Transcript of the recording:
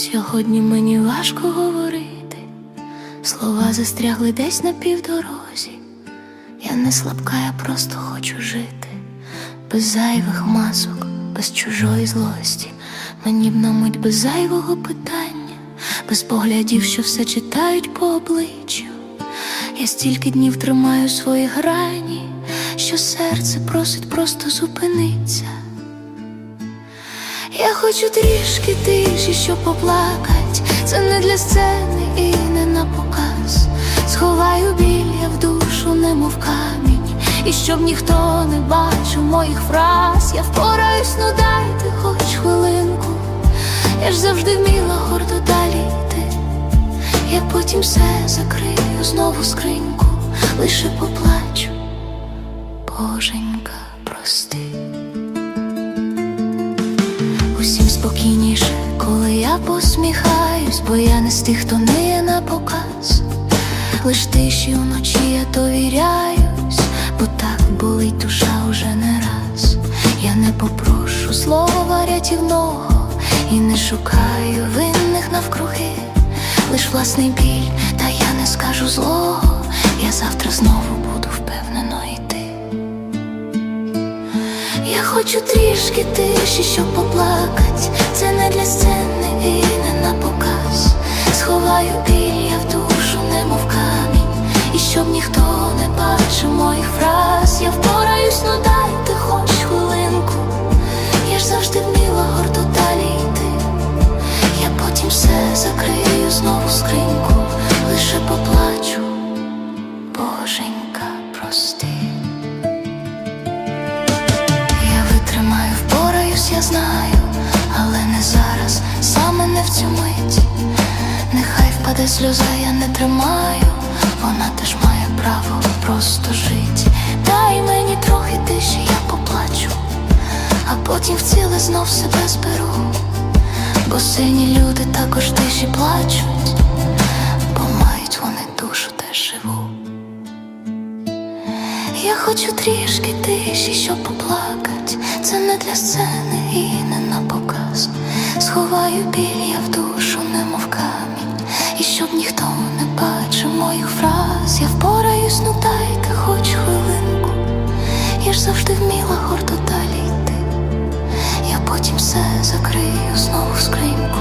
Сьогодні мені важко говорити, слова застрягли десь на півдорозі. Я не слабка, я просто хочу жити, без зайвих масок, без чужої злості. Мені б на мить без зайвого питання, без поглядів, що все читають по обличчю. Я стільки днів тримаю свої грані, що серце просить просто зупиниться. Я хочу трішки тиші, щоб поплакать. Це не для сцени і не на показ. Сховаю біль я в душу, немов камінь. І щоб ніхто не бачив моїх фраз, я впораюсь, ну дайте хоч хвилинку. Я ж завжди вміла гордо далі йти. Я потім все закрию, знову скриньку, лише поплачу. Боженька, прости. Усім спокійніше, коли я посміхаюсь, бо я не з тих, хто не на показ. Лиш тиші вночі я довіряюсь, бо так болить душа уже не раз. Я не попрошу слова рятівного і не шукаю винних навкруги, лиш власний біль, та я не скажу злого. Я завтра знову хочу трішки тиші, щоб поплакать. Це не для сцени і не на показ. Сховаю біль я в душу, немов камінь. І щоб ніхто не бачив моїх фраз. Я впораюсь, ну дайте цю мить. Нехай впаде сльоза, я не тримаю, вона теж має право просто жить. Дай мені трохи тиші, я поплачу, а потім в ціле знов себе зберу. Бо сильні люди також тиші плачуть, бо мають вони душу теж живу. Я хочу трішки тиші, щоб поплакать. Це не для сцени Вливаю біль я в душу, немов камінь, і щоб ніхто не бачив моїх фраз, я впораюсь, ну дайте хоч хвилинку, я ж завжди вміла гордо далі йти, я потім все закрию знову в скриньку.